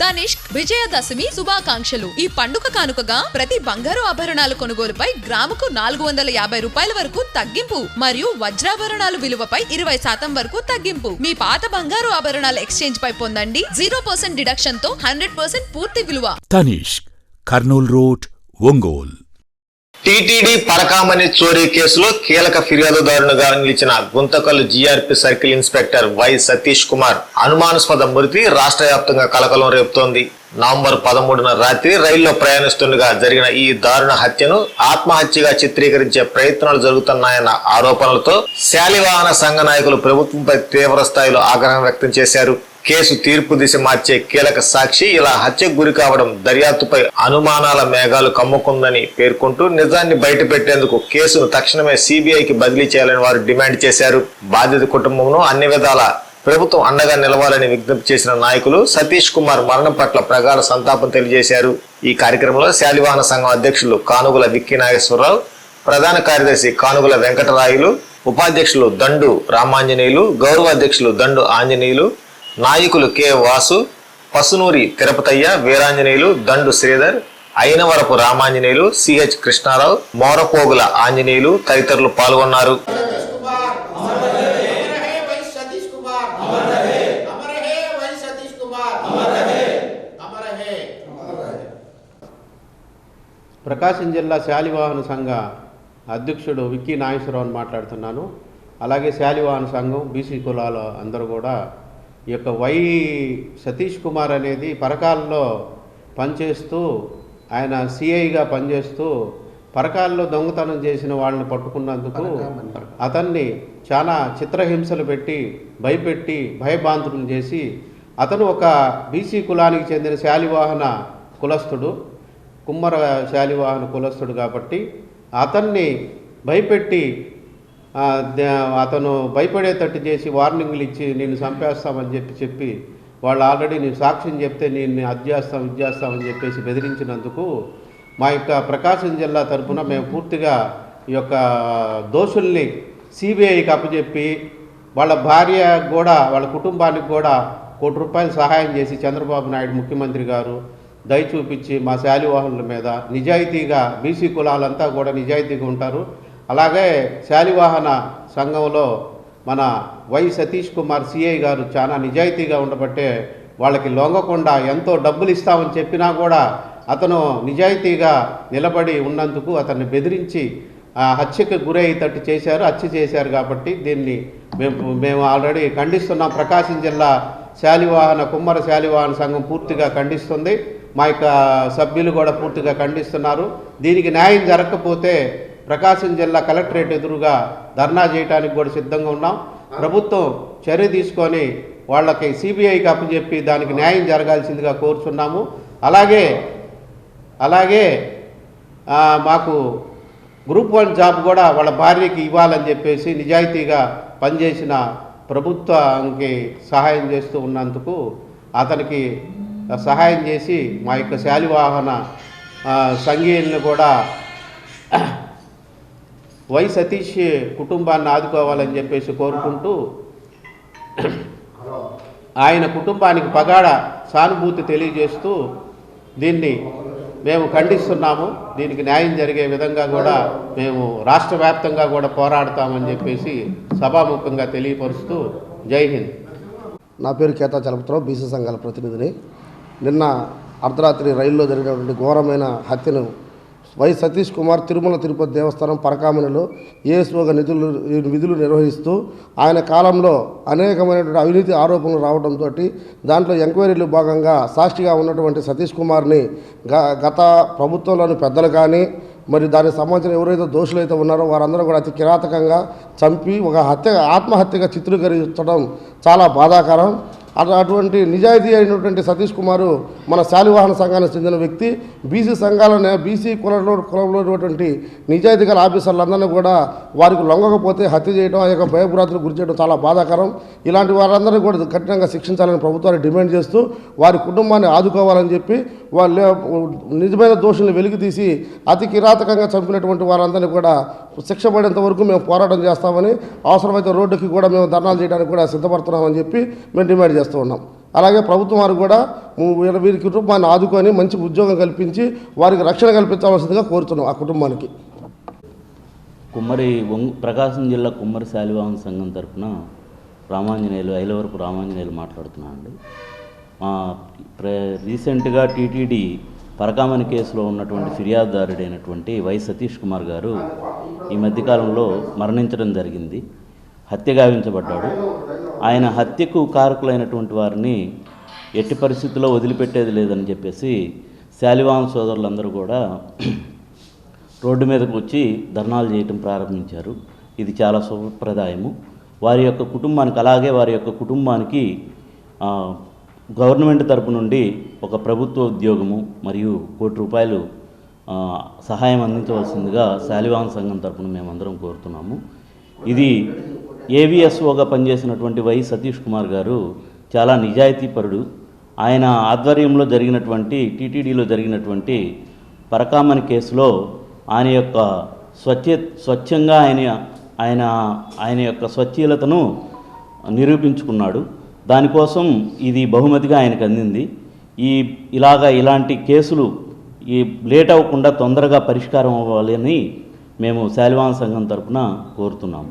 తనిష్క్ విజయదశమి శుభాకాంక్షలు. ఈ పండుగ కానుకగా ప్రతి బంగారు ఆభరణాల కొనుగోలుపై గ్రాముకు నాలుగు వందల యాభై రూపాయల వరకు తగ్గింపు మరియు వజ్రాభరణాలు విలువపై ఇరవై శాతం వరకు తగ్గింపు. మీ పాత బంగారు ఆభరణాల ఎక్స్చేంజ్ పై పొందండి. జీరో పర్సెంట్ డిడక్షన్తో హండ్రెడ్ పర్సెంట్ పూర్తి విలువ. తనిష్క్ కర్నూల్ రోడ్ ఒంగోల్. టీటీడీ పరకామణి చోరీ కేసులో కీలక ఫిర్యాదుదారునిగా నిలిచిన Guntakal GRP circle inspector Y Satish Kumar అనుమానాస్పద మృతి రాష్ట్ర వ్యాప్తంగా కలకలం రేపుతోంది. నవంబర్ పదమూడున రాత్రి రైల్లో ప్రయాణిస్తుండగా జరిగిన ఈ దారుణ హత్యను ఆత్మహత్యగా చిత్రీకరించే ప్రయత్నాలు జరుగుతున్నాయన్న ఆరోపణలతో శాలివాహన సంఘ నాయకులు ప్రభుత్వంపై తీవ్ర స్థాయిలో ఆగ్రహం వ్యక్తం చేశారు. కేసు తీర్పు దిశ మార్చే కీలక సాక్షి ఇలా హత్యకు గురి కావడం దర్యాప్తుపై అనుమానాల మేఘాలు కమ్ముకుందని పేర్కొంటూ నిజాన్ని బయటపెట్టేందుకు కేసును తక్షణమే సిబిఐకి బదిలీ చేయాలని వారు డిమాండ్ చేశారు. బాధిత కుటుంబంను అన్ని విధాల ప్రభుత్వం అండగా నిలవాలని విజ్ఞప్తి చేసిన నాయకులు సతీష్ కుమార్ మరణం పట్ల ప్రగాఢ సంతాపం తెలియజేశారు. ఈ కార్యక్రమంలో శాలివాహన సంఘం అధ్యక్షులు కానుగుల విక్కి నాగేశ్వరరావు ప్రధాన కార్యదర్శి కానుగుల వెంకటరాయులు ఉపాధ్యక్షులు దండు రామాంజనేయులు గౌరవ అధ్యక్షులు దండు ఆంజనేయులు నాయకులు కె వాసు పసునూరి తిరుపతయ్య వీరాంజనేయులు దండు శ్రీధర్ అయినవరపు రామాంజనేయులు సిహెచ్ కృష్ణారావు మోరపోగుల ఆంజనేయులు తదితరులు పాల్గొన్నారు. ప్రకాశం జిల్లా శాలివాహన సంఘ అధ్యక్షుడు విక్కీ నాగేశ్వరరావుని మాట్లాడుతున్నాను. అలాగే శాలివాహన సంఘం బీసీ కులాలు అందరూ కూడా ఈ యొక్క వై సతీష్ కుమార్ అనేది పరకాలలో పనిచేస్తూ ఆయన సిఐగా పనిచేస్తూ పరకాల్లో దొంగతనం చేసిన వాళ్ళని పట్టుకున్నందుకు అతన్ని చాలా చిత్రహింసలు పెట్టి భయపెట్టి భయభాంతులు చేసి అతను ఒక బీసీ కులానికి చెందిన శాలివాహన కులస్థుడు కుమ్మర శాలివాహన కులస్థుడు కాబట్టి అతన్ని భయపెట్టి అతను భయపడేటట్టు చేసి వార్నింగ్లు ఇచ్చి నేను చంపేస్తామని చెప్పి చెప్పి వాళ్ళు ఆల్రెడీ నేను సాక్ష్యం చెప్తే నేను అది చేస్తాం ఇది చేస్తామని చెప్పేసి బెదిరించినందుకు మా యొక్క ప్రకాశం జిల్లా తరఫున మేము పూర్తిగా ఈ యొక్క దోషుల్ని సిబిఐకి అప్పచెప్పి వాళ్ళ భార్య కూడా వాళ్ళ కుటుంబానికి కూడా కోటి రూపాయలు సహాయం చేసి చంద్రబాబు నాయుడు ముఖ్యమంత్రి గారు దయ చూపించి మా శాలివాహనుల మీద నిజాయితీగా బీసీ కులాలంతా కూడా నిజాయితీగా ఉంటారు. అలాగే శాలివాహన సంఘంలో మన వై సతీష్ కుమార్ సిఐ గారు చాలా నిజాయితీగా ఉండబట్టే వాళ్ళకి లొంగకుండా ఎంతో డబ్బులు ఇస్తామని చెప్పినా కూడా అతను నిజాయితీగా నిలబడి ఉన్నందుకు అతన్ని బెదిరించి ఆ హత్యకు గురయ్యేటట్టు చేశారు హత్య చేశారు కాబట్టి దీన్ని మేము మేము ఆల్రెడీ ఖండిస్తున్నాం. ప్రకాశం జిల్లా శాలివాహన కుమ్మర శాలివాహన సంఘం పూర్తిగా ఖండిస్తుంది. మా యొక్క సభ్యులు కూడా పూర్తిగా ఖండిస్తున్నారు. దీనికి న్యాయం జరగకపోతే ప్రకాశం జిల్లా కలెక్టరేట్ ఎదురుగా ధర్నా చేయడానికి కూడా సిద్ధంగా ఉన్నాం. ప్రభుత్వం చర్య తీసుకొని వాళ్ళకి సిబిఐకి అప్పచెప్పి దానికి న్యాయం జరగాల్సిందిగా కోరుచున్నాము. అలాగే అలాగే మాకు గ్రూప్ వన్ జాబ్ కూడా వాళ్ళ భార్యకి ఇవ్వాలని చెప్పేసి నిజాయితీగా పనిచేసిన ప్రభుత్వానికి సహాయం చేస్తూ ఉన్నందుకు అతనికి సహాయం చేసి మా యొక్క శాలివాహన ఆ, సంఘీయులను కూడా వై సతీష్ కుటుంబాన్ని ఆదుకోవాలని చెప్పేసి కోరుకుంటూ ఆయన కుటుంబానికి పగాడ సానుభూతి తెలియజేస్తూ దీన్ని మేము ఖండిస్తున్నాము. దీనికి న్యాయం జరిగే విధంగా కూడా మేము రాష్ట్ర వ్యాప్తంగా కూడా పోరాడతామని చెప్పేసి సభాముఖంగా తెలియపరుస్తూ జై హింద్. నా పేరు కేతా చలపతిరావు బీసీ సంఘాల ప్రతినిధిని. నిన్న అర్ధరాత్రి రైల్లో జరిగినటువంటి ఘోరమైన హత్యను వై సతీష్ కుమార్ తిరుమల తిరుపతి దేవస్థానం పరకామణిలో ఏఎస్ఓగా నిధులు విధులు నిర్వహిస్తూ ఆయన కాలంలో అనేకమైనటువంటి అవినీతి ఆరోపణలు రావడంతో దాంట్లో ఎంక్వైరీలు భాగంగా సాక్షిగా ఉన్నటువంటి సతీష్ కుమార్ని గ గత ప్రభుత్వంలోని పెద్దలు కానీ మరి దానికి సంబంధించిన ఎవరైతే దోషులైతే ఉన్నారో వారందరూ కూడా అతి కిరాతకంగా చంపి ఒక హత్య ఆత్మహత్యగా చిత్రీకరించడం చాలా బాధాకరం. అటువంటి నిజాయితీ అయినటువంటి సతీష్ కుమారు మన శాలివాహన సంఘానికి చెందిన వ్యక్తి. బీసీ సంఘాలనే బీసీ కులంలో కులంలో ఉన్నటువంటి నిజాయితీ గల ఆఫీసర్లందరినీ కూడా వారికి లొంగకపోతే హత్య చేయడం ఆ యొక్క భయపురాతులు గురి చేయడం చాలా బాధాకరం. ఇలాంటి వారందరినీ కూడా కఠినంగా శిక్షించాలని ప్రభుత్వాన్ని డిమాండ్ చేస్తూ వారి కుటుంబాన్ని ఆదుకోవాలని చెప్పి వాళ్ళు నిజమైన దోషుల్ని వెలికితీసి అతి కిరాతకంగా చంపినటువంటి వారందరినీ కూడా శిక్ష పడేంత వరకు మేము పోరాటం చేస్తామని అవసరమైతే రోడ్డుకి కూడా మేము ధర్నాలు చేయడానికి కూడా సిద్ధపడుతున్నామని చెప్పి మేము డిమాండ్ చేస్తాం. ఉన్నాం. అలాగే ప్రభుత్వం వారు కూడా వీరి కుటుంబాన్ని ఆదుకొని మంచి ఉద్యోగం కల్పించి వారికి రక్షణ కల్పించవలసిందిగా కోరుతున్నాం ఆ కుటుంబానికి. కుమ్మరి ప్రకాశం జిల్లా కుమ్మరి శాలివాహన సంఘం తరఫున రామాంజనేయులు ఐలవరపు రామాంజనేయులు మాట్లాడుతున్నాను అండి. మా రీసెంట్గా టీటీడీ పరకామణి కేసులో ఉన్నటువంటి ఫిర్యాదుదారుడైనటువంటి వై సతీష్ కుమార్ గారు ఈ మధ్యకాలంలో మరణించడం జరిగింది. హత్య గావించబడ్డాడు. ఆయన హత్యకు కారకులైనటువంటి వారిని ఎట్టి పరిస్థితుల్లో వదిలిపెట్టేది లేదని చెప్పేసి శాలివాహన సోదరులందరూ కూడా రోడ్డు మీదకు వచ్చి ధర్నాలు చేయటం ప్రారంభించారు. ఇది చాలా శుభప్రదాయము. వారి యొక్క కుటుంబానికి అలాగే వారి యొక్క కుటుంబానికి గవర్నమెంట్ తరపు నుండి ఒక ప్రభుత్వ ఉద్యోగము మరియు కోటి రూపాయలు సహాయం అందించవలసిందిగా శాలివాహన సంఘం తరపున మేమందరం కోరుతున్నాము. ఇది ఏవిఎస్ఓగా పనిచేసినటువంటి వై సతీష్ కుమార్ గారు చాలా నిజాయితీపరుడు ఆయన ఆధ్వర్యంలో జరిగినటువంటి టీటీడీలో జరిగినటువంటి పరకామని కేసులో ఆయన యొక్క స్వచ్ఛ స్వచ్ఛంగా ఆయన ఆయన ఆయన యొక్క స్వచ్ఛీలతను నిరూపించుకున్నాడు. దానికోసం ఇది బహుమతిగా ఆయనకు అందింది. ఈ ఇలాగా ఇలాంటి కేసులు ఈ లేట్ అవ్వకుండా తొందరగా పరిష్కారం అవ్వాలని మేము శాలివాన్ సంఘం తరపున కోరుతున్నాము